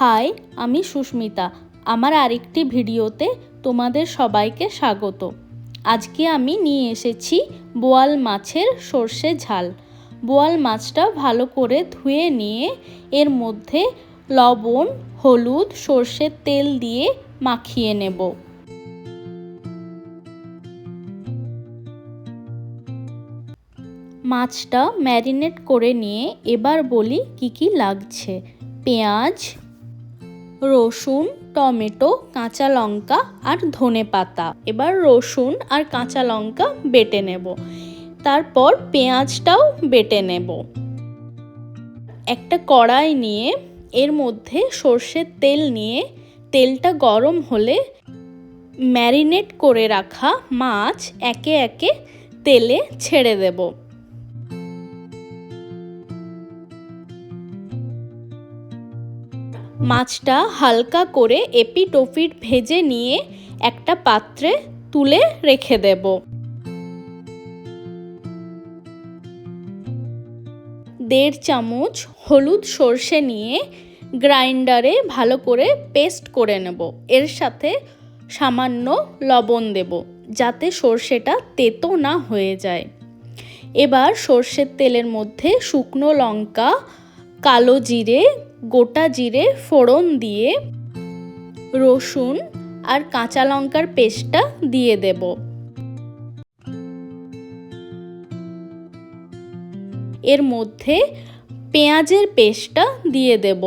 High, আমি সুস্মিতা। আমার আরেকটি ভিডিওতে তোমাদের সবাইকে স্বাগত। আজকে আমি নিয়ে এসেছি বোয়াল মাছের সর্ষে ঝাল। বোয়াল মাছটা ভালো করে ধুয়ে নিয়ে এর মধ্যে লবণ, হলুদ, সর্ষের তেল দিয়ে মাখিয়ে নেব। মাছটা ম্যারিনেট করে নিয়ে এবার বলি কি কি লাগছে। পেঁয়াজ রসুন, টমেটো, কাঁচা লঙ্কা আর ধনে পাতা। এবার রসুন আর কাঁচা লঙ্কা বেটে নেব। তারপর পেঁয়াজটাও বেটে নেব। একটা কড়াই নিয়ে, এর মধ্যে সর্ষের তেল নিয়ে, তেলটা গরম হলে ম্যারিনেট করে রাখা মাছ একে একে তেলে ছেড়ে দেবো। মাছটা হালকা করে এপিট ভেজে নিয়ে একটা পাত্রে তুলে রেখে দেব। দেড় চামচ হলুদ সর্ষে নিয়ে গ্রাইন্ডারে ভালো করে পেস্ট করে নেব। এর সাথে সামান্য লবণ দেব যাতে সর্ষেটা তেতো না হয়ে যায়। এবার সর্ষের তেলের মধ্যে শুকনো লঙ্কা, কালো জিরে গোটা জিরে ফোড়ন দিয়ে রসুন আর কাঁচা লঙ্কার পেস্টটা দিয়ে দেব। এর মধ্যে পেঁয়াজের পেস্টটা দিয়ে দেব।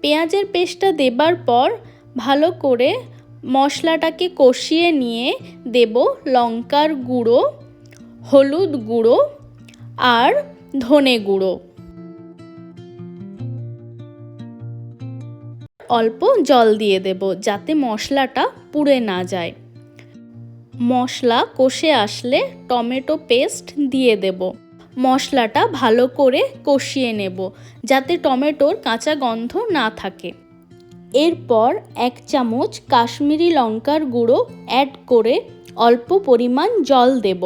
পেঁয়াজের পেস্টটা দেবার পর ভালো করে মশলাটাকে কষিয়ে নিয়ে দেব লঙ্কার গুঁড়ো, হলুদ গুঁড়ো আর ধনে গুঁড়ো। অল্প জল দিয়ে দেব যাতে মশলাটা পুড়ে না যায়। মশলা কষে আসলে টমেটো পেস্ট দিয়ে দেব। মশলাটা ভালো করে কষিয়ে নেব যাতে টমেটোর কাঁচা গন্ধ না থাকে। এরপর এক চামচ কাশ্মীরি লঙ্কার গুঁড়ো অ্যাড করে অল্প পরিমাণ জল দেব।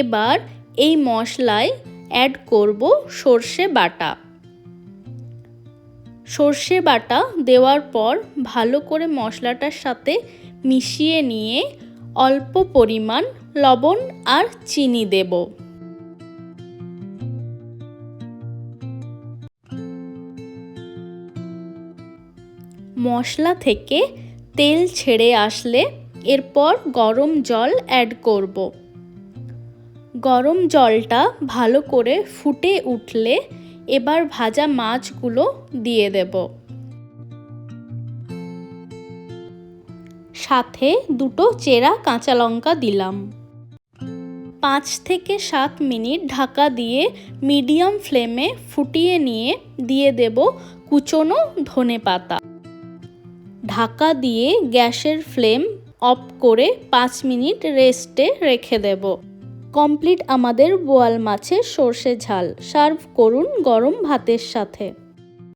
এবার এই মশলায় অ্যাড করব সর্ষে বাটা। সর্ষে বাটা দেওয়ার পর ভালো করে মশলাটার সাথে মিশিয়ে নিয়ে অল্প পরিমাণ লবণ আর চিনি দেব। মশলা থেকে তেল ছেড়ে আসলে এরপর গরম জল অ্যাড করব। গরম জলটা ভালো করে ফুটে উঠলে এবার ভাজা মাছগুলো দিয়ে দেব। সাথে দুটো চেরা কাঁচা লঙ্কা দিলাম। পাঁচ থেকে সাত মিনিট ঢাকা দিয়ে মিডিয়াম ফ্লেমে ফুটিয়ে নিয়ে দিয়ে দেব কুচনো ধনে পাতা। ঢাকা দিয়ে গ্যাসের ফ্লেম অফ করে পাঁচ মিনিট রেস্টে রেখে দেবো। কমপ্লিট আমাদের বোয়াল মাছের সর্ষে ঝাল। সার্ভ করুন গরম ভাতের সাথে।